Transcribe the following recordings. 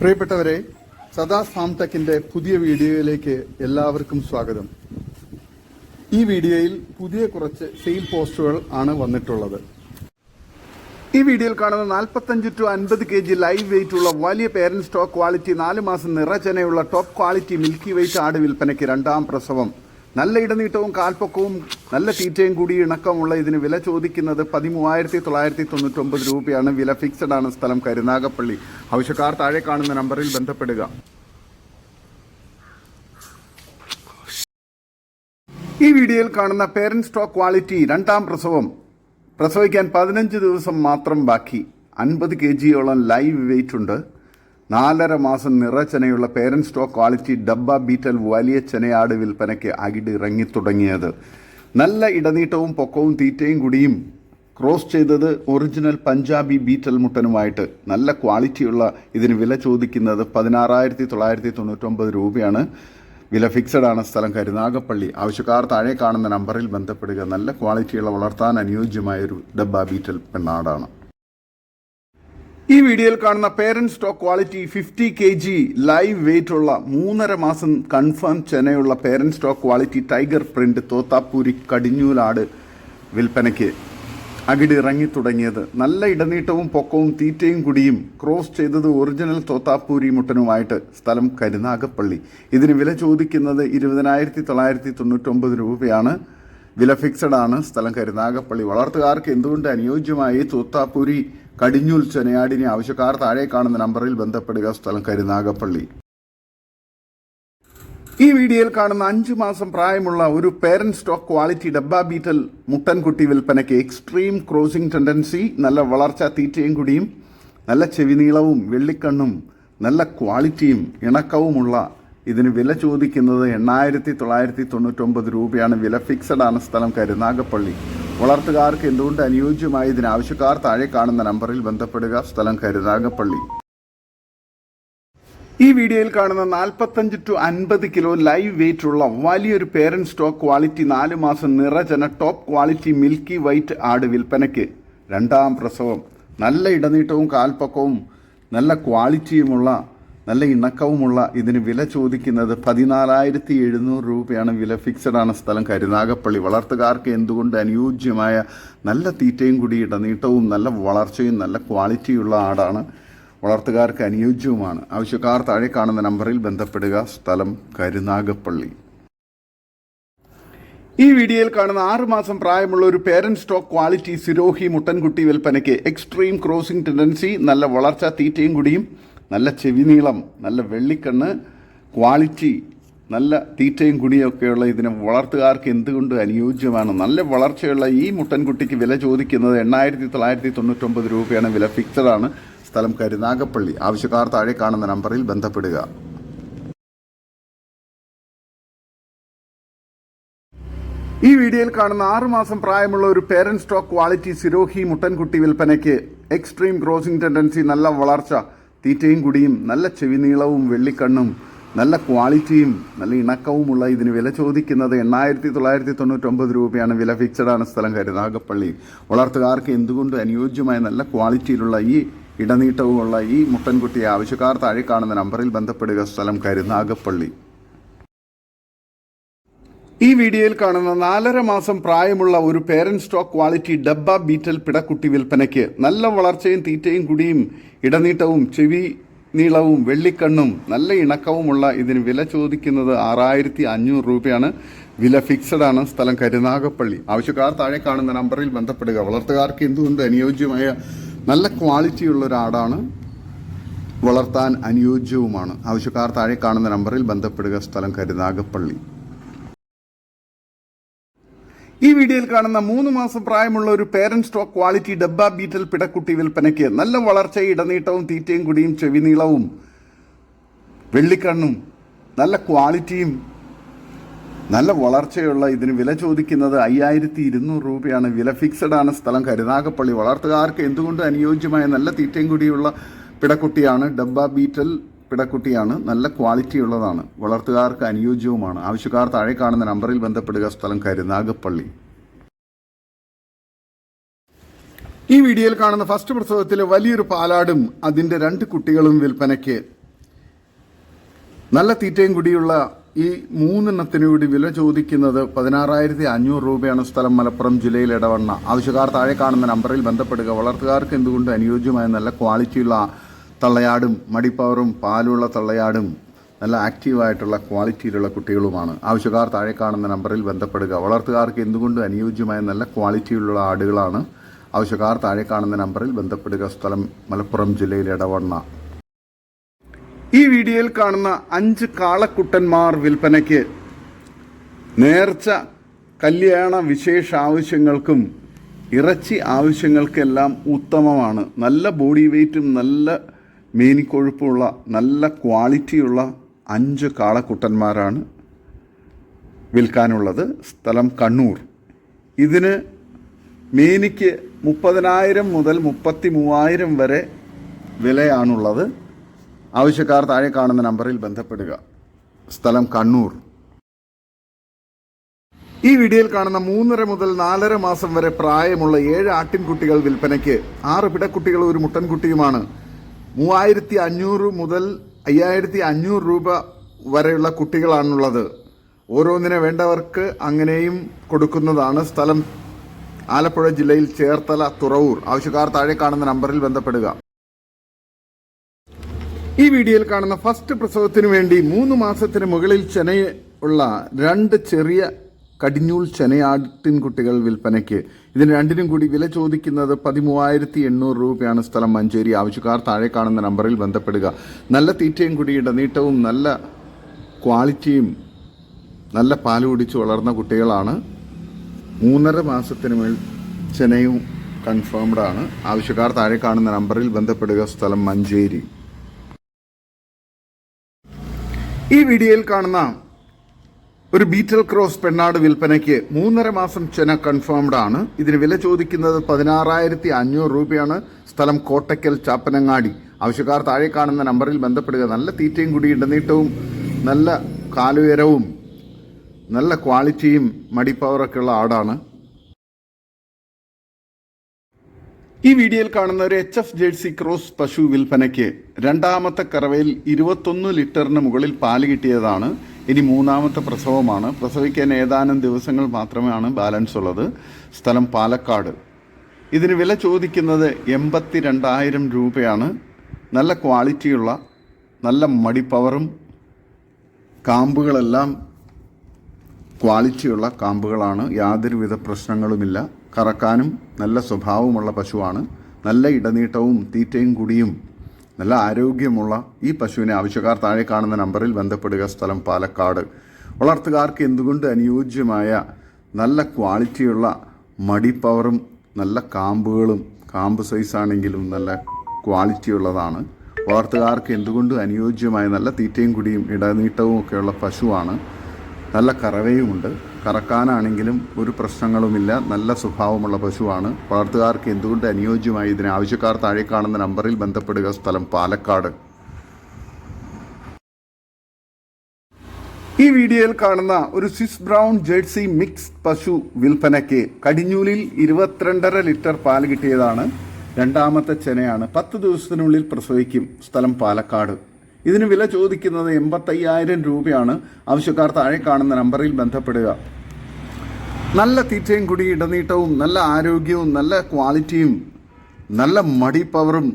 പ്രിയപ്പെട്ടവരെ സദാ ഫാംടെക്കിന്റെ പുതിയ വീഡിയോയിലേക്ക് എല്ലാവർക്കും സ്വാഗതം. ഈ വീഡിയോയിൽ പുതിയ കുറച്ച് സെയിൽ പോസ്റ്റുകൾ ആണ് വന്നിട്ടുള്ളത്. ഈ വീഡിയോയിൽ കാണുന്ന നാൽപ്പത്തഞ്ച് ടു അൻപത് കെ ജി ലൈവ് വെയിറ്റ് ഉള്ള വലിയ പേരന്റ് സ്റ്റോക്ക് ക്വാളിറ്റി നാല് മാസം നിറചനയുള്ള ടോപ്പ് ക്വാളിറ്റി മിൽക്കി വെയിറ്റ് ആട് വിൽപ്പനയ്ക്ക് രണ്ടാം പ്രസവം. നല്ല ഇടനീട്ടവും കാൽപ്പൊക്കവും നല്ല തീറ്റയും കൂടി ഇണക്കമുള്ള ഇതിന് വില ചോദിക്കുന്നത് പതിമൂവായിരത്തി തൊള്ളായിരത്തി തൊണ്ണൂറ്റൊമ്പത് രൂപയാണ്. വില ഫിക്സഡ് ആണ് സ്ഥലം കരുനാഗപ്പള്ളി. ആവശ്യക്കാർ താഴെ കാണുന്ന നമ്പറിൽ ബന്ധപ്പെടുക. ഈ വീഡിയോയിൽ കാണുന്ന പേരന്റ് സ്റ്റോക്ക് ക്വാളിറ്റി രണ്ടാം പ്രസവം. പ്രസവിക്കാൻ പതിനഞ്ച് ദിവസം മാത്രം ബാക്കി. അൻപത് കെ ജിയോളം ലൈവ് വെയിറ്റ് ഉണ്ട്. നാലര മാസം നിറച്ചനയുള്ള parents stock quality Dabba Beetal വലിയ ചെനയാട് വിൽപ്പനയ്ക്ക് അകിട് ഇറങ്ങി തുടങ്ങിയത് നല്ല ഇടനീട്ടവും പൊക്കവും തീറ്റയും കുടിയും ക്രോസ് ചെയ്തത് ഒറിജിനൽ പഞ്ചാബി ബീറ്റൽ മുട്ടനുമായിട്ട് നല്ല ക്വാളിറ്റിയുള്ള ഇതിന് വില ചോദിക്കുന്നത് പതിനാറായിരത്തി തൊള്ളായിരത്തി തൊണ്ണൂറ്റൊമ്പത് രൂപയാണ്. വില ഫിക്സഡ് ആണ് സ്ഥലം കരുനാഗപ്പള്ളി. ആവശ്യക്കാർ താഴെ കാണുന്ന നമ്പറിൽ ബന്ധപ്പെടുക. നല്ല ക്വാളിറ്റിയുള്ള വളർത്താൻ അനുയോജ്യമായ ഒരു ഡബ്ബ ബീറ്റൽ പെണ്ണാടാണ്. ഈ വീഡിയോയിൽ കാണുന്ന parent stock quality fifty K G live weight ഉള്ള മൂന്നര മാസം confirm ചെനയുള്ള parent stock quality tiger print Totapuri കടിഞ്ഞൂലാട് വിൽപ്പനയ്ക്ക് അകിട് ഇറങ്ങി തുടങ്ങിയത്. നല്ല ഇടനീട്ടവും പൊക്കവും തീറ്റയും കുടിയും ക്രോസ് ചെയ്തത് ഒറിജിനൽ തോത്താപ്പൂരി മുട്ടനുമായിട്ട് സ്ഥലം കരുനാഗപ്പള്ളി. ഇതിന് വില ചോദിക്കുന്നത് ഇരുപതിനായിരത്തി തൊള്ളായിരത്തി തൊണ്ണൂറ്റൊമ്പത് രൂപയാണ്. വില ഫിക്സഡ് ആണ്. സ്ഥലം കരുനാഗപ്പള്ളി. വളർത്തുകാർക്ക് എന്തുകൊണ്ട് അനുയോജ്യമായി തോത്താപ്പൂരി കടിഞ്ഞൂൽ ചെനയാടിനെ ആവശ്യക്കാർ താഴെ കാണുന്ന നമ്പറിൽ ബന്ധപ്പെടുക സ്ഥലം കരുനാഗപ്പള്ളി ഈ വീഡിയോയിൽ കാണുന്ന അഞ്ചു മാസം പ്രായമുള്ള ഒരു parent stock quality Dabba Beetal മുട്ടൻകുട്ടി വിൽപ്പനയ്ക്ക് എക്സ്ട്രീം ക്രോസിംഗ് ടെൻഡൻസി നല്ല വളർച്ച തീറ്റയും കൂടിയും നല്ല ചെവിനീളവും വെള്ളിക്കണ്ണും നല്ല ക്വാളിറ്റിയും ഇണക്കവുമുള്ള ഇതിന് വില ചോദിക്കുന്നത് എണ്ണായിരത്തി തൊള്ളായിരത്തി തൊണ്ണൂറ്റൊമ്പത് രൂപയാണ്. വില ഫിക്സഡ് ആണ് സ്ഥലം കരുനാഗപ്പള്ളി വളർത്തുകാർക്ക് എന്തുകൊണ്ട് അനുയോജ്യമായി ഇതിന് ആവശ്യക്കാർ താഴെ കാണുന്ന നമ്പറിൽ ബന്ധപ്പെടുക? സ്ഥലം കരുനാഗപ്പള്ളി ഈ വീഡിയോയിൽ കാണുന്ന നാൽപ്പത്തഞ്ച് ടു അൻപത് കിലോ ലൈവ് വെയിറ്റ് ഉള്ള വലിയൊരു പേരൻ സ്റ്റോക്ക് ക്വാളിറ്റി നാല് മാസം നിറചന ടോപ്പ് ക്വാളിറ്റി മിൽക്കി വൈറ്റ് ആട് വിൽപ്പനയ്ക്ക്. രണ്ടാം പ്രസവം. നല്ല ഇടനീട്ടവും കാൽപ്പക്കവും നല്ല ക്വാളിറ്റിയുമുള്ള നല്ല ഇണക്കവുമുള്ള ഇതിന് വില ചോദിക്കുന്നത് പതിനാലായിരത്തി എഴുന്നൂറ് രൂപയാണ്. വില ഫിക്സഡാണ് സ്ഥലം. കരുനാഗപ്പള്ളി വളർത്തുകാർക്ക് എന്തുകൊണ്ട് അനുയോജ്യമായ നല്ല തീറ്റയും കൂടി ഇടനീട്ടവും നല്ല വളർച്ചയും നല്ല ക്വാളിറ്റിയുള്ള ആടാണ് വളർത്തുകാർക്ക് അനുയോജ്യവുമാണ്. ആവശ്യക്കാർ താഴെ കാണുന്ന നമ്പറിൽ ബന്ധപ്പെടുക. സ്ഥലം കരുനാഗപ്പള്ളി. ഈ വീഡിയോയിൽ കാണുന്ന ആറ് മാസം പ്രായമുള്ള ഒരു പേരന്റ് സ്റ്റോക്ക് ക്വാളിറ്റി സിരോഹി മുട്ടൻകുട്ടി വിൽപ്പനയ്ക്ക് എക്സ്ട്രീം ക്രോസിംഗ് ടെൻഡൻസി നല്ല വളർച്ച തീറ്റയും കുടിയും നല്ല ചെവി നീളം നല്ല വെള്ളിക്കണ്ണ് ക്വാളിറ്റി നല്ല തീറ്റയും കുടിയൊക്കെയുള്ള ഇതിന് വളർത്തുകാർക്ക് എന്തുകൊണ്ട് അനുയോജ്യമാണ്? നല്ല വളർച്ചയുള്ള ഈ മുട്ടൻകുട്ടിക്ക് വില ചോദിക്കുന്നത് എണ്ണായിരത്തി തൊള്ളായിരത്തി തൊണ്ണൂറ്റൊമ്പത് രൂപയാണ് വില ഫിക്സഡാണ് സ്ഥലം കരുനാഗപ്പള്ളി ആവശ്യക്കാർ താഴെ കാണുന്ന നമ്പറിൽ ബന്ധപ്പെടുക. ഈ വീഡിയോയിൽ കാണുന്ന ആറുമാസം പ്രായമുള്ള ഒരു പേരന്റ് സ്റ്റോക്ക് ക്വാളിറ്റി സിരോഹി മുട്ടൻകുട്ടി വിൽപ്പനയ്ക്ക് എക്സ്ട്രീം ക്രോസിംഗ് ടെൻഡൻസി നല്ല വളർച്ച. തീറ്റയും കുടിയും നല്ല ചെവിനീളവും വെള്ളിക്കണ്ണും നല്ല ക്വാളിറ്റിയും നല്ല ഇണക്കവുമുള്ള ഇതിന് വില ചോദിക്കുന്നത് എണ്ണായിരത്തി തൊള്ളായിരത്തി തൊണ്ണൂറ്റൊമ്പത് രൂപയാണ്. വില ഫിക്സഡാണ് സ്ഥലം കരുനാഗപ്പള്ളി വളർത്തുകാർക്ക് എന്തുകൊണ്ട് അനുയോജ്യമായ നല്ല ക്വാളിറ്റിയിലുള്ള ഈ ഇടനീട്ടവുമുള്ള ഈ മുട്ടൻകുട്ടിയെ ആവശ്യക്കാർ താഴെ കാണുന്ന നമ്പറിൽ ബന്ധപ്പെടുക സ്ഥലം കരുനാഗപ്പള്ളി ഈ വീഡിയോയിൽ കാണുന്ന നാലര മാസം പ്രായമുള്ള ഒരു parent stock quality Dabba Beetal പിടക്കുട്ടി വിൽപ്പനയ്ക്ക് നല്ല വളർച്ചയും തീറ്റയും കുടിയും ഇടനീട്ടവും ചെവി നീളവും വെള്ളിക്കണ്ണും നല്ല ഇണക്കവുമുള്ള ഇതിന് വില ചോദിക്കുന്നത് ആറായിരത്തി അഞ്ഞൂറ് രൂപയാണ്. വില ഫിക്സഡ് ആണ്. സ്ഥലം കരുനാഗപ്പള്ളി. ആവശ്യക്കാർ താഴെ കാണുന്ന നമ്പറിൽ ബന്ധപ്പെടുക. വളർത്തുകാർക്ക് എന്തുകൊണ്ട് അനുയോജ്യമായ നല്ല ക്വാളിറ്റിയുള്ള ഒരു ആടാണ് വളർത്താൻ അനുയോജ്യവുമാണ്. ആവശ്യക്കാർ താഴെ കാണുന്ന നമ്പറിൽ ബന്ധപ്പെടുക. സ്ഥലം കരുനാഗപ്പള്ളി. ഈ വീഡിയോയിൽ കാണുന്ന മൂന്ന് മാസം പ്രായമുള്ള ഒരു parent stock quality Dabba Beetal പിടക്കുട്ടി വിൽപ്പനയ്ക്ക് നല്ല വളർച്ച ഇടനീട്ടവും തീറ്റയും കുടിയും ചെവിനീളവും വെള്ളിക്കണ്ണും നല്ല ക്വാളിറ്റിയും നല്ല വളർച്ചയുള്ള ഇതിന് വില ചോദിക്കുന്നത് അയ്യായിരത്തി ഇരുന്നൂറ് രൂപയാണ്. വില ഫിക്സഡ് ആണ് സ്ഥലം. കരുനാഗപ്പള്ളി വളർത്തുകാർക്ക് എന്തുകൊണ്ട് അനുയോജ്യമായ നല്ല തീറ്റയും കൂടിയുള്ള പിടക്കുട്ടിയാണ് ഡബ്ബ ബീറ്റൽ പിടക്കുട്ടിയാണ്. നല്ല ക്വാളിറ്റി ഉള്ളതാണ് വളർത്തുകാർക്ക് അനുയോജ്യവുമാണ്. ആവശ്യക്കാർ താഴെ കാണുന്ന നമ്പറിൽ ബന്ധപ്പെടുക. സ്ഥലം കരുനാഗപ്പള്ളി ഈ വീഡിയോയിൽ കാണുന്ന ഫസ്റ്റ് പ്രസവത്തിലെ വലിയൊരു പാലാടും അതിന്റെ രണ്ട് കുട്ടികളും വിൽപ്പനയ്ക്ക് നല്ല തീറ്റയും കൂടിയുള്ള ഈ മൂന്നെണ്ണത്തിന് കൂടി വില ചോദിക്കുന്നത് പതിനാറായിരത്തി അഞ്ഞൂറ് രൂപയാണ് സ്ഥലം മലപ്പുറം ജില്ലയിൽ ഇടവണ്ണ. ആവശ്യക്കാർ താഴെ കാണുന്ന നമ്പറിൽ ബന്ധപ്പെടുക. വളർത്തുകാർക്ക് എന്തുകൊണ്ട് അനുയോജ്യമായ നല്ല ക്വാളിറ്റിയുള്ള തള്ളയാടും മടിപ്പവറും പാലുള്ള തള്ളയാടും നല്ല ആക്റ്റീവായിട്ടുള്ള ക്വാളിറ്റിയിലുള്ള കുട്ടികളുമാണ്. ആവശ്യക്കാർ താഴെ കാണുന്ന നമ്പറിൽ ബന്ധപ്പെടുക. വളർത്തുകാർക്ക് എന്തുകൊണ്ടും അനുയോജ്യമായ നല്ല ക്വാളിറ്റിയിലുള്ള ആടുകളാണ്? ആവശ്യക്കാർ താഴെ കാണുന്ന നമ്പറിൽ ബന്ധപ്പെടുക. സ്ഥലം മലപ്പുറം ജില്ലയിൽ ഇടവണ്ണ ഈ വീഡിയോയിൽ കാണുന്ന അഞ്ച് കാളക്കുട്ടന്മാർ വിൽപ്പനയ്ക്ക് നേർച്ച കല്യാണ വിശേഷ ആവശ്യങ്ങൾക്കും ഇറച്ചി ആവശ്യങ്ങൾക്കെല്ലാം ഉത്തമമാണ്. നല്ല ബോഡി വെയ്റ്റും നല്ല മേനിക്കൊഴുപ്പുള്ള നല്ല ക്വാളിറ്റിയുള്ള അഞ്ച് കാളക്കുട്ടന്മാരാണ് വിൽക്കാനുള്ളത്. സ്ഥലം കണ്ണൂർ. ഇതിന് മേനിക്ക് മുപ്പതിനായിരം മുതൽ മുപ്പത്തി മൂവായിരം വരെ വിലയാണുള്ളത്. ആവശ്യക്കാർ താഴെ കാണുന്ന നമ്പറിൽ ബന്ധപ്പെടുക. സ്ഥലം കണ്ണൂർ. ഈ വീഡിയോയിൽ കാണുന്ന മൂന്നര മുതൽ നാലര മാസം വരെ പ്രായമുള്ള ഏഴ് ആട്ടിൻകുട്ടികൾ വിൽപ്പനയ്ക്ക് ആറ് പിടക്കുട്ടികളും ഒരു മുട്ടൻകുട്ടിയുമാണ് മൂവായിരത്തി അഞ്ഞൂറ് മുതൽ അയ്യായിരത്തി അഞ്ഞൂറ് രൂപ വരെയുള്ള കുട്ടികളാണുള്ളത്. ഓരോന്നിനെ വേണ്ടവർക്ക് അങ്ങനെയും കൊടുക്കുന്നതാണ് സ്ഥലം. ആലപ്പുഴ ജില്ലയിൽ ചേർത്തല തുറവൂർ. ആവശ്യക്കാർ താഴെ കാണുന്ന നമ്പറിൽ ബന്ധപ്പെടുക. ഈ വീഡിയോയിൽ കാണുന്ന ഫസ്റ്റ് പ്രസവത്തിന് വേണ്ടി മൂന്ന് മാസത്തിന് മുകളിൽ ചെന്നൈ ഉള്ള രണ്ട് ചെറിയ കടിഞ്ഞൂൽ ചെനയാട്ടിൻകുട്ടികൾ വിൽപ്പനയ്ക്ക്. ഇതിന് രണ്ടിനും കൂടി വില ചോദിക്കുന്നത് പതിമൂവായിരത്തി എണ്ണൂറ് രൂപയാണ് സ്ഥലം മഞ്ചേരി. ആവശ്യക്കാർ താഴെ കാണുന്ന നമ്പറിൽ ബന്ധപ്പെടുക. നല്ല തീറ്റയും കുടിയുടെ നീട്ടവും നല്ല ക്വാളിറ്റിയും നല്ല പാൽ കുടിച്ച് വളർന്ന കുട്ടികളാണ്. മൂന്നര മാസത്തിന് മേൽ ചെനയും കൺഫേംഡ് ആണ്. ആവശ്യക്കാർ താഴെ കാണുന്ന നമ്പറിൽ ബന്ധപ്പെടുക സ്ഥലം മഞ്ചേരി. ഈ വീഡിയോയിൽ കാണുന്ന ഒരു ബീറ്റൽ ക്രോസ് പെണ്ണാട് വിൽപ്പനയ്ക്ക് മൂന്നര മാസം ചെന കൺഫേംഡ് ആണ്. ഇതിന് വില ചോദിക്കുന്നത് പതിനാറായിരത്തി അഞ്ഞൂറ് രൂപയാണ്. സ്ഥലം കോട്ടയ്ക്കൽ ചാപ്പനങ്ങാടി. ആവശ്യക്കാർ താഴെ കാണുന്ന നമ്പറിൽ ബന്ധപ്പെടുക. നല്ല തീറ്റയും കൂടി ഇടനീട്ടവും നല്ല കാലുയരവും നല്ല ക്വാളിറ്റിയും മടിപ്പവറൊക്കെ ഉള്ള ആടാണ്. ഈ വീഡിയോയിൽ കാണുന്ന ഒരു എച്ച് എഫ് ജേഴ്സി ക്രോസ് പശു വിൽപ്പനയ്ക്ക് രണ്ടാമത്തെ കറവയിൽ ഇരുപത്തൊന്ന് ലിറ്ററിന് മുകളിൽ പാൽ കിട്ടിയതാണ്. ഇനി മൂന്നാമത്തെ പ്രസവമാണ്. പ്രസവിക്കാൻ ഏതാനും ദിവസങ്ങൾ മാത്രമാണ് ബാലൻസ് ഉള്ളത്. സ്ഥലം പാലക്കാട്. ഇതിന് വില ചോദിക്കുന്നത് എൺപത്തി രണ്ടായിരം രൂപയാണ്. നല്ല ക്വാളിറ്റിയുള്ള നല്ല മടിപ്പവറും കാമ്പുകളെല്ലാം ക്വാളിറ്റിയുള്ള കാമ്പുകളാണ്. യാതൊരുവിധ പ്രശ്നങ്ങളുമില്ല. കറക്കാനും നല്ല സ്വഭാവമുള്ള പശുവാണ്. നല്ല ഇടനീട്ടവും തീറ്റയും കുടിയും നല്ല ആരോഗ്യമുള്ള ഈ പശുവിനെ ആവശ്യക്കാർ താഴെ കാണുന്ന നമ്പറിൽ ബന്ധപ്പെടുക. സ്ഥലം പാലക്കാട്. വളർത്തുകാർക്ക് എന്തുകൊണ്ട് അനുയോജ്യമായ നല്ല ക്വാളിറ്റിയുള്ള മടിപ്പവറും നല്ല കാമ്പുകളും കാമ്പ് സൈസാണെങ്കിലും നല്ല ക്വാളിറ്റിയുള്ളതാണ് വളർത്തുകാർക്ക് എന്തുകൊണ്ട് അനുയോജ്യമായ നല്ല തീറ്റയും കുടിയും ഇടനീട്ടവും ഒക്കെയുള്ള പശുവാണ്. നല്ല കറവയുമുണ്ട് കറക്കാനാണെങ്കിലും ഒരു പ്രശ്നങ്ങളുമില്ല. നല്ല സ്വഭാവമുള്ള പശുവാണ്. വളർത്തുകാർക്ക് എന്തുകൊണ്ട് അനുയോജ്യമായി ഇതിന് ആവശ്യക്കാർ താഴെ കാണുന്ന നമ്പറിൽ ബന്ധപ്പെടുക? സ്ഥലം പാലക്കാട്. ഈ വീഡിയോയിൽ കാണുന്ന ഒരു സ്വിസ് ബ്രൗൺ ജേഴ്സി മിക്സ് പശു വിൽപ്പനയ്ക്ക് കടിഞ്ഞൂലിൽ ഇരുപത്തിരണ്ടര ലിറ്റർ പാൽ കിട്ടിയതാണ്. രണ്ടാമത്തെ ചെനയാണ്. പത്ത് ദിവസത്തിനുള്ളിൽ പ്രസവിക്കും. സ്ഥലം പാലക്കാട്. ഇതിന് വില ചോദിക്കുന്നത് എൺപത്തയ്യായിരം രൂപയാണ്. ആവശ്യക്കാർ താഴെ കാണുന്ന നമ്പറിൽ ബന്ധപ്പെടുക. നല്ല തീറ്റയും കുടി ഇടനീട്ടവും നല്ല ആരോഗ്യവും നല്ല ക്വാളിറ്റിയും നല്ല മടി പവറും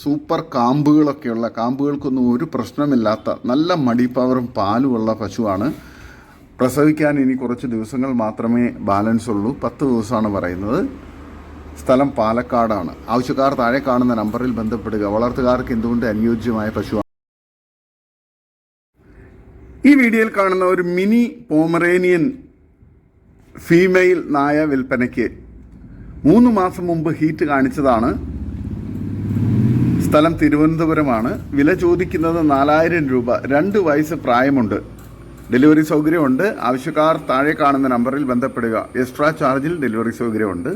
സൂപ്പർ കാമ്പുകളൊക്കെയുള്ള കാമ്പുകൾക്കൊന്നും ഒരു പ്രശ്നമില്ലാത്ത നല്ല മടി പവറും പാലുമുള്ള പശുവാണ്. പ്രസവിക്കാൻ ഇനി കുറച്ച് ദിവസങ്ങൾ മാത്രമേ ബാലൻസ് ഉള്ളൂ. പത്ത് ദിവസമാണ് പറയുന്നത്. സ്ഥലം പാലക്കാടാണ്. ആവശ്യക്കാർ താഴെ കാണുന്ന നമ്പറിൽ ബന്ധപ്പെടുക. വളർത്തുകാർക്ക് എന്തുകൊണ്ട് അനുയോജ്യമായ പശുവാണ് ഈ വീഡിയോയിൽ കാണുന്ന ഒരു മിനി പോമറേനിയൻ ഫീമെയിൽ നായ വിൽപ്പനയ്ക്ക് മൂന്ന് മാസം മുമ്പ് ഹീറ്റ് കാണിച്ചതാണ്. സ്ഥലം തിരുവനന്തപുരമാണ്. വില ചോദിക്കുന്നത് നാലായിരം രൂപ. രണ്ട് വയസ്സ് പ്രായമുണ്ട്. ഡെലിവറി സൗകര്യമുണ്ട്. ആവശ്യക്കാർ താഴെ കാണുന്ന നമ്പറിൽ ബന്ധപ്പെടുക. എക്സ്ട്രാ ചാർജിൽ ഡെലിവറി സൗകര്യമുണ്ട്.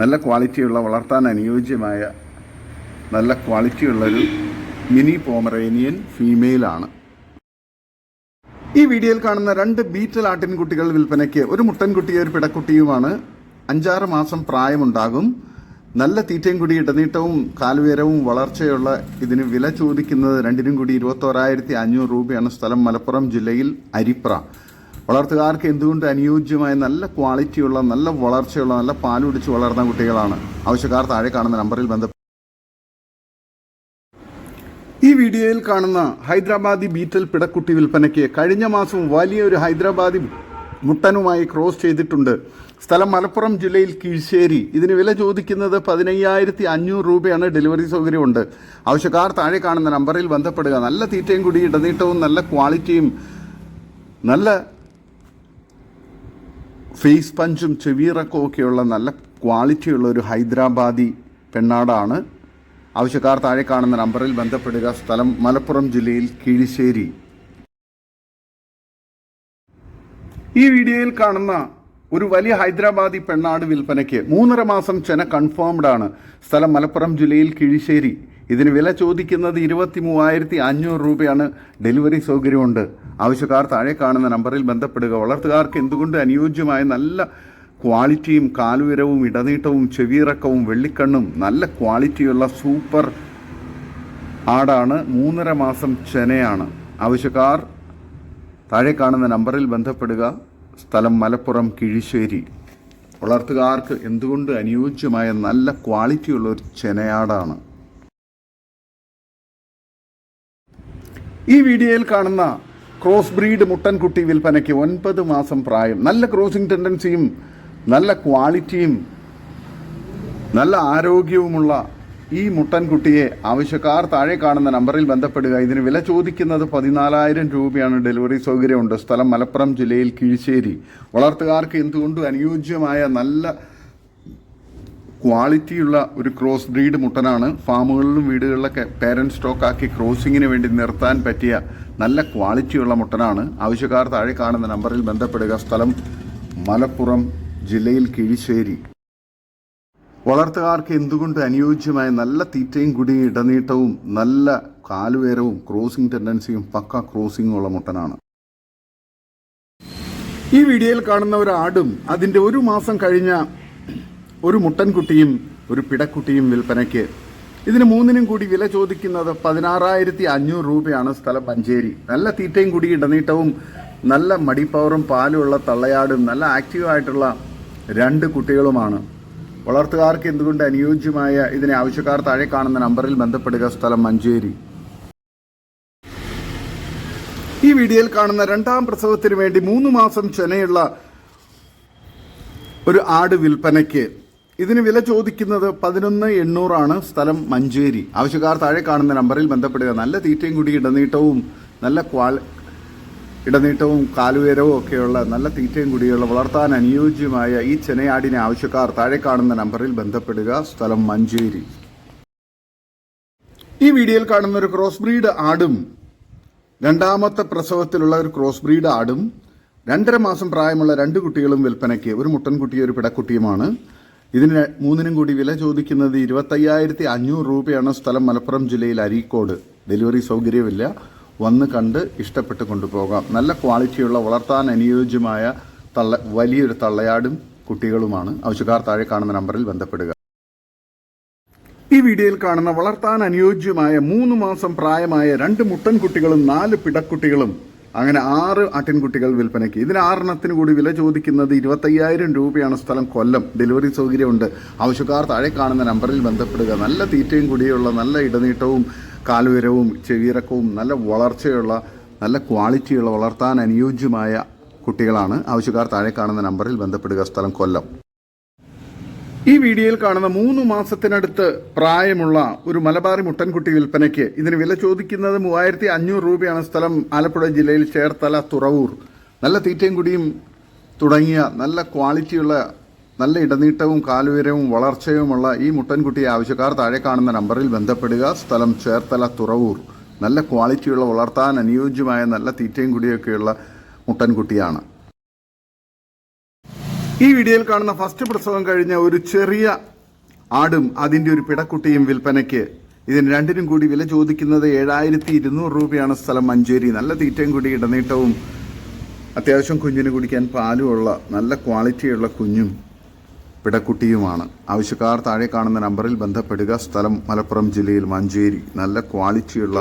നല്ല ക്വാളിറ്റിയുള്ള വളർത്താൻ അനുയോജ്യമായ നല്ല ക്വാളിറ്റിയുള്ളൊരു മിനി പോമറേനിയൻ ഫീമെയിലാണ്. ഈ വീഡിയോയിൽ കാണുന്ന രണ്ട് ബീറ്റൽ ആട്ടിൻകുട്ടികൾ വിൽപ്പനയ്ക്ക് ഒരു മുട്ടൻകുട്ടിയും ഒരു പിടക്കുട്ടിയുമാണ്. അഞ്ചാറ് മാസം പ്രായമുണ്ടാകും. നല്ല തീറ്റയും കൂടി ഇടനീട്ടവും കാൽവീരവും വളർച്ചയുള്ള ഇതിന് വില ചോദിക്കുന്നത് രണ്ടിനും കൂടി ഇരുപത്തോരായിരത്തി അഞ്ഞൂറ് രൂപയാണ് സ്ഥലം മലപ്പുറം ജില്ലയിൽ അരിപ്ര. വളർത്തുകാർക്ക് എന്തുകൊണ്ട് അനുയോജ്യമായ നല്ല ക്വാളിറ്റിയുള്ള നല്ല വളർച്ചയുള്ള നല്ല പാലുടിച്ച് വളർന്ന കുട്ടികളാണ്? ആവശ്യക്കാർ താഴെ കാണുന്ന നമ്പറിൽ ബന്ധപ്പെട്ട് ഈ വീഡിയോയിൽ കാണുന്ന ഹൈദരാബാദി ബീറ്റൽ പിടക്കുട്ടി വിൽപ്പനയ്ക്ക് കഴിഞ്ഞ മാസം വലിയൊരു ഹൈദരാബാദി മുട്ടനുമായി ക്രോസ് ചെയ്തിട്ടുണ്ട്. സ്ഥലം മലപ്പുറം ജില്ലയിൽ കീഴ്ശ്ശേരി ഇതിന് വില ചോദിക്കുന്നത് പതിനയ്യായിരത്തി അഞ്ഞൂറ് രൂപയാണ്. ഡെലിവറി സൗകര്യമുണ്ട്. ആവശ്യക്കാർ താഴെ കാണുന്ന നമ്പറിൽ ബന്ധപ്പെടുക. നല്ല തീറ്റയും കൂടി ഇടനീട്ടവും നല്ല ക്വാളിറ്റിയും നല്ല ഫേസ് പഞ്ചും ചെവിയിറക്കവും ഒക്കെയുള്ള നല്ല ക്വാളിറ്റിയുള്ള ഒരു ഹൈദരാബാദി പെണ്ണാടാണ്. ആവശ്യക്കാർ താഴെ കാണുന്ന നമ്പറിൽ ബന്ധപ്പെടുക. സ്ഥലം മലപ്പുറം ജില്ലയിൽ കീഴിശ്ശേരി ഈ വീഡിയോയിൽ കാണുന്ന ഒരു വലിയ ഹൈദരാബാദി പെണ്ണാട് വിൽപ്പനയ്ക്ക് മൂന്നര മാസം ചെന കൺഫേംഡ് ആണ്. സ്ഥലം മലപ്പുറം ജില്ലയിൽ കിഴിശ്ശേരി ഇതിന് വില ചോദിക്കുന്നത് ഇരുപത്തി മൂവായിരത്തി അഞ്ഞൂറ് രൂപയാണ്. ഡെലിവറി സൗകര്യമുണ്ട്. ആവശ്യക്കാർ താഴെ കാണുന്ന നമ്പറിൽ ബന്ധപ്പെടുക. വളർത്തുകാർക്ക് എന്തുകൊണ്ട് അനുയോജ്യമായ നല്ല ക്വാളിറ്റിയും കാലുയരവും ഇടനീട്ടവും ചെവിയിറക്കവും വെള്ളിക്കണ്ണും നല്ല ക്വാളിറ്റിയുള്ള സൂപ്പർ ആടാണ്. മൂന്നര മാസം ചെനയാണ്. ആവശ്യക്കാർ താഴെ കാണുന്ന നമ്പറിൽ ബന്ധപ്പെടുക. സ്ഥലം മലപ്പുറം കിഴിശ്ശേരി. വളർത്തുകാർക്ക് എന്തുകൊണ്ട് അനുയോജ്യമായ നല്ല ക്വാളിറ്റിയുള്ള ഒരു ചെനയാടാണ്? ഈ വീഡിയോയിൽ കാണുന്ന ക്രോസ് ബ്രീഡ് മുട്ടൻകുട്ടി വിൽപ്പനയ്ക്ക് ഒൻപത് മാസം പ്രായം. നല്ല ക്രോസിംഗ് ടെൻഡൻസിയും നല്ല ക്വാളിറ്റിയും നല്ല ആരോഗ്യവുമുള്ള ഈ മുട്ടൻകുട്ടിയെ ആവശ്യക്കാർ താഴെ കാണുന്ന നമ്പറിൽ ബന്ധപ്പെടുക. ഇതിന് വില ചോദിക്കുന്നത് പതിനാലായിരം രൂപയാണ്. ഡെലിവറി സൗകര്യമുണ്ട്. സ്ഥലം മലപ്പുറം ജില്ലയിൽ കീഴ്ശ്ശേരി വളർത്തുകാർക്ക് എന്തുകൊണ്ടും അനുയോജ്യമായ നല്ല ക്വാളിറ്റിയുള്ള ഒരു ക്രോസ് ബ്രീഡ് മുട്ടനാണ്. ഫാമുകളിലും വീടുകളിലൊക്കെ പേരന്റ് സ്റ്റോക്കാക്കി ക്രോസിങ്ങിന് വേണ്ടി നിർത്താൻ പറ്റിയ നല്ല ക്വാളിറ്റിയുള്ള മുട്ടനാണ്. ആവശ്യക്കാർ താഴെ കാണുന്ന നമ്പറിൽ ബന്ധപ്പെടുക. സ്ഥലം മലപ്പുറം ജില്ലയിൽ കിഴിശ്ശേരി. വളർത്തുകാർക്ക് എന്തുകൊണ്ട് അനുയോജ്യമായ നല്ല തീറ്റയും കുടിയും ഇടനീട്ടവും നല്ല കാലുവേരവും ക്രോസിംഗ് ടെൻഡൻസിയും പക്ക ക്രോസിംഗും ഉള്ള മുട്ടനാണ്. ഈ വീഡിയോയിൽ കാണുന്ന ഒരു ആടും അതിന്റെ ഒരു മാസം കഴിഞ്ഞ ഒരു മുട്ടൻകുട്ടിയും ഒരു പിടക്കുട്ടിയും വിൽപ്പനയ്ക്ക്. ഇതിന് മൂന്നിനും കൂടി വില ചോദിക്കുന്നത് പതിനാറായിരത്തി അഞ്ഞൂറ് രൂപയാണ് സ്ഥലം മഞ്ചേരി നല്ല തീറ്റയും കൂടി ഇടനീട്ടവും നല്ല മടിപ്പവറും പാലുമുള്ള തള്ളയാടും നല്ല ആക്റ്റീവായിട്ടുള്ള രണ്ട് കുട്ടികളുമാണ്. വളർത്തുകാർക്ക് എന്തുകൊണ്ട് അനുയോജ്യമായ ഇതിനെ ആവശ്യക്കാർ താഴെ കാണുന്ന നമ്പറിൽ ബന്ധപ്പെടുക സ്ഥലം മഞ്ചേരി. ഈ വീഡിയോയിൽ കാണുന്ന രണ്ടാം പ്രസവത്തിന് വേണ്ടി മൂന്ന് മാസം ചെനയുള്ള ഒരു ആട് വിൽപ്പനയ്ക്ക്. ഇതിന് വില ചോദിക്കുന്നത് പതിനൊന്ന് എണ്ണൂറാണ് സ്ഥലം മഞ്ചേരി. ആവശ്യക്കാർ താഴെ കാണുന്ന നമ്പറിൽ ബന്ധപ്പെടുക. നല്ല തീറ്റയും കൂടി ഇടനീട്ടവും നല്ല ഇടനീട്ടവും കാലുയരവും ഒക്കെയുള്ള നല്ല തീറ്റയും കൂടിയുള്ള വളർത്താൻ അനുയോജ്യമായ ഈ ചെനയാടിനെ ആവശ്യക്കാർ താഴെ കാണുന്ന നമ്പറിൽ ബന്ധപ്പെടുക. സ്ഥലം മഞ്ചേരി. ഈ വീഡിയോയിൽ കാണുന്ന ഒരു ക്രോസ് ബ്രീഡ് ആടും രണ്ടാമത്തെ പ്രസവത്തിലുള്ള ഒരു ക്രോസ് ബ്രീഡ് ആടും രണ്ടര മാസം പ്രായമുള്ള രണ്ട് കുട്ടികളും വിൽപ്പനയ്ക്ക് ഒരു മുട്ടൻകുട്ടിയും ഒരു പിടക്കുട്ടിയുമാണ്. ഇതിന് മൂന്നിനും കൂടി വില ചോദിക്കുന്നത് ഇരുപത്തയ്യായിരത്തി അഞ്ഞൂറ് രൂപയാണ്. സ്ഥലം മലപ്പുറം ജില്ലയിൽ അരീക്കോട്. ഡെലിവറി സൗകര്യമില്ല. വന്ന് കണ്ട് ഇഷ്ടപ്പെട്ട് കൊണ്ടുപോകാം. നല്ല ക്വാളിറ്റിയുള്ള വളർത്താൻ അനുയോജ്യമായ തള്ള വലിയൊരു തള്ളയാടും കുട്ടികളുമാണ്. ആവശ്യക്കാർ താഴെ കാണുന്ന നമ്പറിൽ ബന്ധപ്പെടുക. ഈ വീഡിയോയിൽ കാണുന്ന വളർത്താൻ അനുയോജ്യമായ മൂന്ന് മാസം പ്രായമായ രണ്ട് മുട്ടൻ കുട്ടികളും നാല് പിടക്കുട്ടികളും അങ്ങനെ ആറ് ആട്ടിൻകുട്ടികൾ വിൽപ്പനയ്ക്ക്. ഇതിന് ആറെണ്ണത്തിന് കൂടി വില ചോദിക്കുന്നത് ഇരുപത്തയ്യായിരം രൂപയാണ് സ്ഥലം കൊല്ലം. ഡെലിവറി സൗകര്യമുണ്ട്. ആവശ്യക്കാർ താഴെ കാണുന്ന നമ്പറിൽ ബന്ധപ്പെടുക. നല്ല തീറ്റയും കൂടിയുള്ള നല്ല ഇടനീട്ടവും കാലുയരവും ചെവിയിറക്കവും നല്ല വളർച്ചയുള്ള നല്ല ക്വാളിറ്റിയുള്ള വളർത്താൻ അനുയോജ്യമായ കുട്ടികളാണ്. ആവശ്യക്കാർ താഴെ കാണുന്ന നമ്പറിൽ ബന്ധപ്പെടുക. സ്ഥലം കൊല്ലം. ഈ വീഡിയോയിൽ കാണുന്ന മൂന്ന് മാസത്തിനടുത്ത് പ്രായമുള്ള ഒരു മലബാറി മുട്ടൻകുട്ടി വിൽപ്പനയ്ക്ക് ഇതിന് വില ചോദിക്കുന്നത് മൂവായിരത്തി അഞ്ഞൂറ് രൂപയാണ്. സ്ഥലം ആലപ്പുഴ ജില്ലയിൽ ചേർത്തല തുറവൂർ. നല്ല തീറ്റയും കുടിയും തുടങ്ങിയ നല്ല ക്വാളിറ്റിയുള്ള നല്ല ഇടനീട്ടവും കാലുയരവും വളർച്ചയുമുള്ള ഈ മുട്ടൻകുട്ടിയെ ആവശ്യക്കാർ താഴെ കാണുന്ന നമ്പറിൽ ബന്ധപ്പെടുക. സ്ഥലം ചേർത്തല തുറവൂർ. നല്ല ക്വാളിറ്റിയുള്ള വളർത്താൻ അനുയോജ്യമായ നല്ല തീറ്റയും കുടിയൊക്കെയുള്ള മുട്ടൻകുട്ടിയാണ്. ഈ വീഡിയോയിൽ കാണുന്ന ഫസ്റ്റ് പ്രസവം കഴിഞ്ഞ ഒരു ചെറിയ ആടും അതിന്റെ ഒരു പിടക്കുട്ടിയും വിൽപ്പനയ്ക്ക് ഇതിന് രണ്ടിനും കൂടി വില ചോദിക്കുന്നത് ഏഴായിരത്തി ഇരുന്നൂറ് രൂപയാണ് സ്ഥലം മഞ്ചേരി. നല്ല തീറ്റയും കൂടി ഇടനീട്ടവും അത്യാവശ്യം കുഞ്ഞിന് കുടിക്കാൻ പാലുമുള്ള നല്ല ക്വാളിറ്റിയുള്ള കുഞ്ഞും പിടക്കുട്ടിയുമാണ്. ആവശ്യക്കാർ താഴെ കാണുന്ന നമ്പറിൽ ബന്ധപ്പെടുക. സ്ഥലം മലപ്പുറം ജില്ലയിൽ മഞ്ചേരി. നല്ല ക്വാളിറ്റിയുള്ള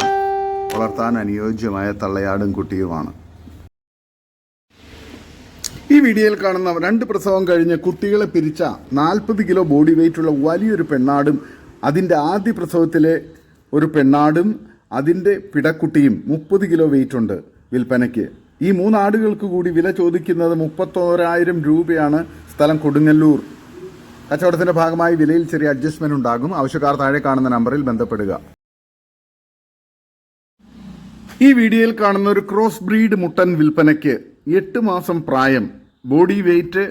വളർത്താൻ അനുയോജ്യമായ തള്ളയാടും കുട്ടിയുമാണ്. ഈ വീഡിയോയിൽ കാണുന്ന രണ്ട് പ്രസവം കഴിഞ്ഞ് കുട്ടികളെ പിരിച്ച നാൽപ്പത് കിലോ ബോഡി വെയിറ്റുള്ള വലിയൊരു പെണ്ണാടും അതിന്റെ ആദ്യ പ്രസവത്തിലെ ഒരു പെണ്ണാടും അതിന്റെ പിടക്കുട്ടിയും മുപ്പത് കിലോ വെയിറ്റ് ഉണ്ട് വിൽപ്പനയ്ക്ക്. ഈ മൂന്നാടുകൾക്ക് കൂടി വില ചോദിക്കുന്നത് മുപ്പത്തോരായിരം രൂപയാണ്. സ്ഥലം കൊടുങ്ങല്ലൂർ. കച്ചവടത്തിന്റെ ഭാഗമായി വിലയിൽ ചെറിയ അഡ്ജസ്റ്റ്മെന്റ് ഉണ്ടാകും. ആവശ്യക്കാർ താഴെ കാണുന്ന നമ്പറിൽ ബന്ധപ്പെടുക. ഈ വീഡിയോയിൽ കാണുന്ന ഒരു ക്രോസ് ബ്രീഡ് മുട്ടൻ വിൽപ്പനയ്ക്ക് എട്ട് മാസം പ്രായം. ബോഡി വെയിറ്റ്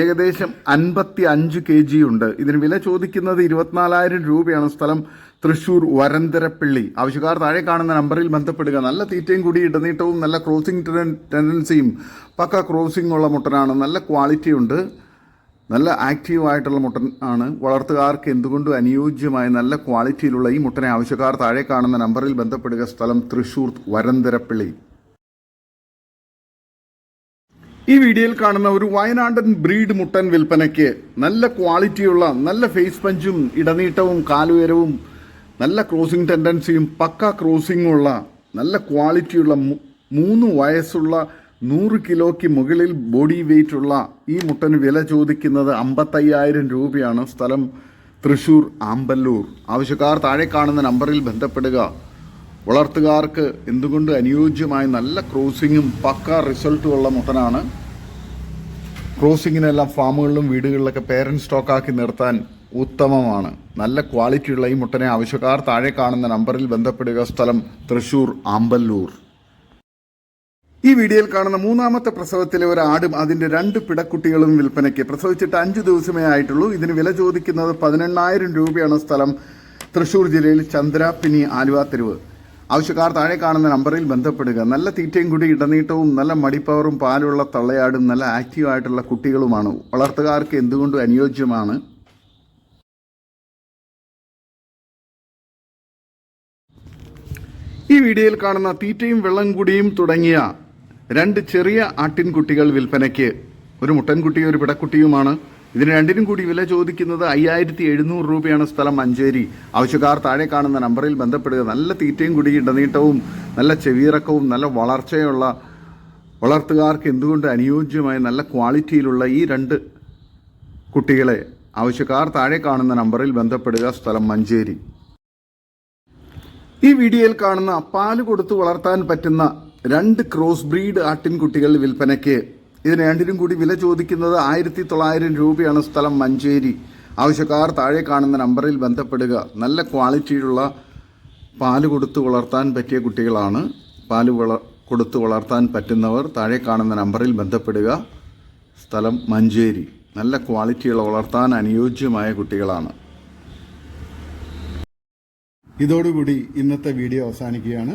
ഏകദേശം അൻപത്തി അഞ്ച് കെ ജി ഉണ്ട്. ഇതിന് വില ചോദിക്കുന്നത് ഇരുപത്തിനാലായിരം രൂപയാണ്. സ്ഥലം തൃശൂർ വരന്തരപ്പള്ളി. ആവശ്യക്കാർ താഴെ കാണുന്ന നമ്പറിൽ ബന്ധപ്പെടുക. നല്ല തീറ്റയും കൂടി ഇടനീട്ടവും നല്ല ക്രോസിംഗ് ടെൻഡൻസിയും പക്ക ക്രോസിംഗ് ഉള്ള മുട്ടനാണ്. നല്ല ക്വാളിറ്റി ഉണ്ട്. നല്ല ആക്റ്റീവ് ആയിട്ടുള്ള മുട്ടൻ ആണ്. വളർത്തുകാർക്ക് എന്തുകൊണ്ടും അനുയോജ്യമായ നല്ല ക്വാളിറ്റിയിലുള്ള ഈ മുട്ടനെ ആവശ്യക്കാർ താഴെ കാണുന്ന നമ്പറിൽ ബന്ധപ്പെടുക സ്ഥലം തൃശൂർ വരന്തരപ്പിള്ളി. ഈ വീഡിയോയിൽ കാണുന്ന ഒരു വയനാടൻ ബ്രീഡ് മുട്ടൻ വിൽപ്പനയ്ക്ക് നല്ല ക്വാളിറ്റിയുള്ള നല്ല ഫേസ് പഞ്ചും ഇടനീട്ടവും കാലുയരവും നല്ല ക്രോസിംഗ് ടെൻഡൻസിയും പക്ക ക്രോസിംഗുള്ള നല്ല ക്വാളിറ്റിയുള്ള മൂന്ന് വയസ്സുള്ള നൂറ് കിലോയ്ക്ക് മുകളിൽ ബോഡി വെയിറ്റ് ഉള്ള ഈ മുട്ടന് വില ചോദിക്കുന്നത് അമ്പത്തയ്യായിരം രൂപയാണ്. സ്ഥലം തൃശൂർ ആമ്പല്ലൂർ. ആവശ്യക്കാർ താഴെ കാണുന്ന നമ്പറിൽ ബന്ധപ്പെടുക. വളർത്തുകാർക്ക് എന്തുകൊണ്ട് അനുയോജ്യമായ നല്ല ക്രോസിങ്ങും പക്ക റിസൾട്ടും ഉള്ള മുട്ടനാണ്? ക്രോസിങ്ങിനെല്ലാം ഫാമുകളിലും വീടുകളിലൊക്കെ പേരന്റ് സ്റ്റോക്കാക്കി നിർത്താൻ ഉത്തമമാണ്. നല്ല ക്വാളിറ്റിയുള്ള ഈ മുട്ടനെ ആവശ്യക്കാർ താഴെ കാണുന്ന നമ്പറിൽ ബന്ധപ്പെടുക. സ്ഥലം തൃശൂർ ആമ്പല്ലൂർ. ഈ വീഡിയോയിൽ കാണുന്ന മൂന്നാമത്തെ പ്രസവത്തിലെ ഒരു ആടും അതിന്റെ രണ്ട് പിടക്കുട്ടികളും വിൽപ്പനയ്ക്ക് പ്രസവിച്ചിട്ട് അഞ്ചു ദിവസമേ ആയിട്ടുള്ളൂ. ഇതിന് വില ചോദിക്കുന്നത് പതിനെണ്ണായിരം രൂപയാണ് സ്ഥലം. തൃശൂർ ജില്ലയിൽ ചന്ദ്രാപ്പിനി ആലുവ തെരുവ്. ആവശ്യക്കാർ താഴെ കാണുന്ന നമ്പറിൽ ബന്ധപ്പെടുക. നല്ല തീറ്റയും കൂടി ഇടനീട്ടവും നല്ല മടിപ്പവറും പാലുള്ള തള്ളയാടും നല്ല ആക്റ്റീവ് ആയിട്ടുള്ള കുട്ടികളുമാണ്. വളർത്തുകാർക്ക് എന്തുകൊണ്ടും അനുയോജ്യമാണ്? ഈ വീഡിയോയിൽ കാണുന്ന തീറ്റയും വെള്ളം കൂടിയും തുടങ്ങിയ രണ്ട് ചെറിയ ആട്ടിൻകുട്ടികൾ വിൽപ്പനയ്ക്ക്. ഒരു മുട്ടൻകുട്ടിയും ഒരു പിടക്കുട്ടിയുമാണ്. ഇതിന് രണ്ടിനും കൂടി വില ചോദിക്കുന്നത് അയ്യായിരത്തി എഴുന്നൂറ് രൂപയാണ് സ്ഥലം മഞ്ചേരി. ആവശ്യക്കാർ താഴെ കാണുന്ന നമ്പറിൽ ബന്ധപ്പെടുക. നല്ല തീറ്റയും കുടി ഇടനീട്ടവും നല്ല ചെവിയിറക്കവും നല്ല വളർച്ചയുള്ള വളർത്തുകാർക്ക് എന്തുകൊണ്ട് അനുയോജ്യമായ നല്ല ക്വാളിറ്റിയിലുള്ള ഈ രണ്ട് കുട്ടികളെ ആവശ്യക്കാർ താഴെ കാണുന്ന നമ്പറിൽ ബന്ധപ്പെടുക സ്ഥലം മഞ്ചേരി. ഈ വീഡിയോയിൽ കാണുന്ന പാൽ കൊടുത്തു വളർത്താൻ പറ്റുന്ന രണ്ട് ക്രോസ് ബ്രീഡ് ആട്ടിൻകുട്ടികൾ വിൽപ്പനയ്ക്ക്. ഇതിന് രണ്ടിനും കൂടി വില ചോദിക്കുന്നത് ആയിരത്തി തൊള്ളായിരം രൂപയാണ് സ്ഥലം മഞ്ചേരി. ആവശ്യക്കാർ താഴെ കാണുന്ന നമ്പറിൽ ബന്ധപ്പെടുക. നല്ല ക്വാളിറ്റിയിലുള്ള പാൽ കൊടുത്ത് വളർത്താൻ പറ്റിയ കുട്ടികളാണ്. പാൽ വള കൊടുത്ത് വളർത്താൻ പറ്റുന്നവർ താഴെ കാണുന്ന നമ്പറിൽ ബന്ധപ്പെടുക. സ്ഥലം മഞ്ചേരി. നല്ല ക്വാളിറ്റിയുള്ള വളർത്താൻ അനുയോജ്യമായ കുട്ടികളാണ്. ഇതോടുകൂടി ഇന്നത്തെ വീഡിയോ അവസാനിക്കുകയാണ്.